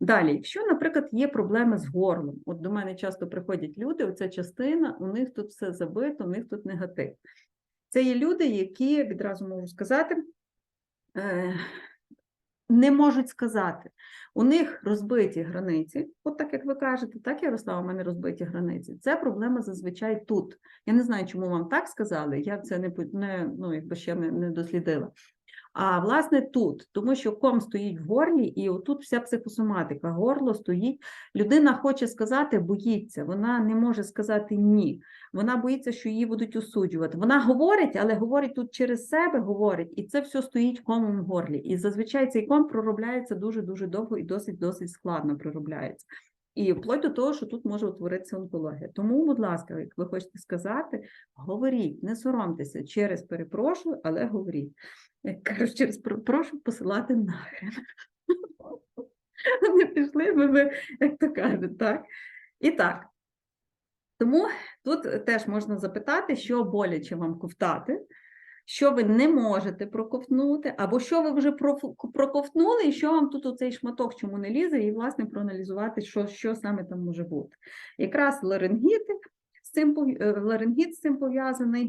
Далі, якщо, наприклад, є проблеми з горлом, от до мене часто приходять люди, оця частина, у них тут все забито, у них тут негатив. Це є люди, які відразу можу сказати, е, не можуть сказати. У них розбиті границі, от так як ви кажете, так, Ярослава, у мене розбиті границі. Це проблема зазвичай тут. Я не знаю, чому вам так сказали, я це не, не ну, якби ще не, не дослідила. А власне тут, тому що ком стоїть в горлі, і отут вся психосоматика. Горло стоїть. Людина хоче сказати, боїться, вона не може сказати ні. Вона боїться, що її будуть осуджувати. Вона говорить, але говорить тут через себе, говорить, і це все стоїть комом в горлі. І зазвичай цей ком проробляється дуже дуже довго і досить досить складно проробляється. І вплоть до того, що тут може утворитися онкологія. Тому, будь ласка, як ви хочете сказати, говоріть, не соромтеся через перепрошую, але говоріть. Як кажуть, через «Про- прошу посилати нахрен. Не пішли би ви, як то кажуть, так? І так. Тому тут теж можна запитати, що боляче вам ковтати, що ви не можете проковтнути, або що ви вже проковтнули, і що вам тут оцей шматок чому не лізе, і, власне, проаналізувати, що, що саме там може бути. Якраз ларингіти цим е, ларингіт з цим пов'язаний.